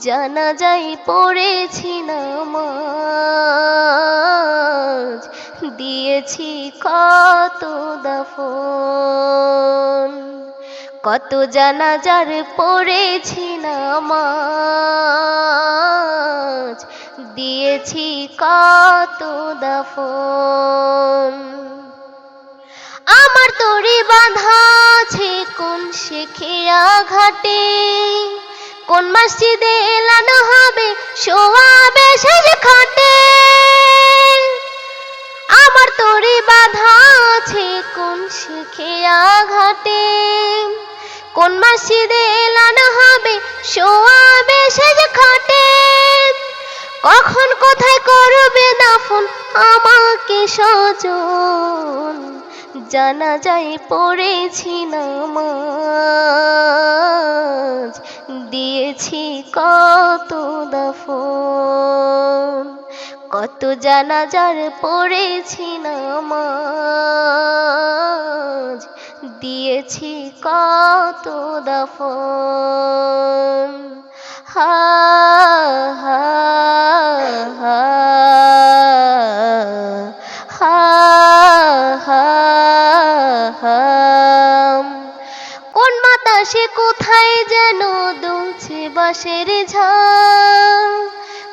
জানা যাই পড়েছি নামাজ, দিয়েছি কত দফন, কত জানা জানাজার পড়েছি নামাজ, দিয়েছি কত দফন। আমার তরি বাঁধা আছে কোন শেখেয়া ঘাটে কোন মসজিদে এলানো হবে? শোয়াবে শেষ খাটে। আমার তরি বাঁধা আছে কোন শেখেয়া ঘাটে কোন মসজিদে এলানো হবে? শোয়াবে শেষ খাটে। কখন কোথায় করবে দাফন? আমাকে সজন জানা যায় পড়েছি নামাজ। দিয়েছি কত দফন। কত জানাজার পড়েছি নামাজ। দিয়েছি কত দফন। হা হা হা হাম। কোন বাতাসে কোথায় যেন দুলছে বাঁশের ঝাম।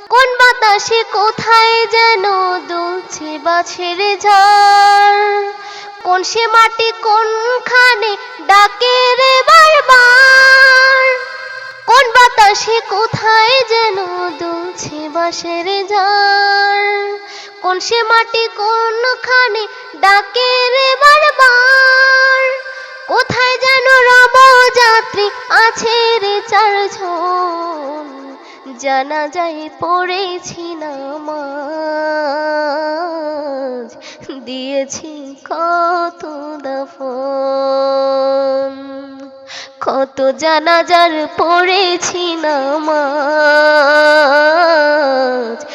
কোন বাতাসে কোথায় যেন দুলছে বাঁশের ঝাড় কোন সে মাটি কোনখানে ডাকে রে বারবার? কোন বাতাসে কোথায় যেন দুলছে বাঁশের ঝাড় কোন সে মাটি কোনখানে ডাকে রে বারবার? কোথায় যেন রব যাত্রী আছে রে চারজন? জানা যায় পড়েছি নামাজ। দিয়েছি কত দফন। কত জানাজার পড়েছি নামাজ।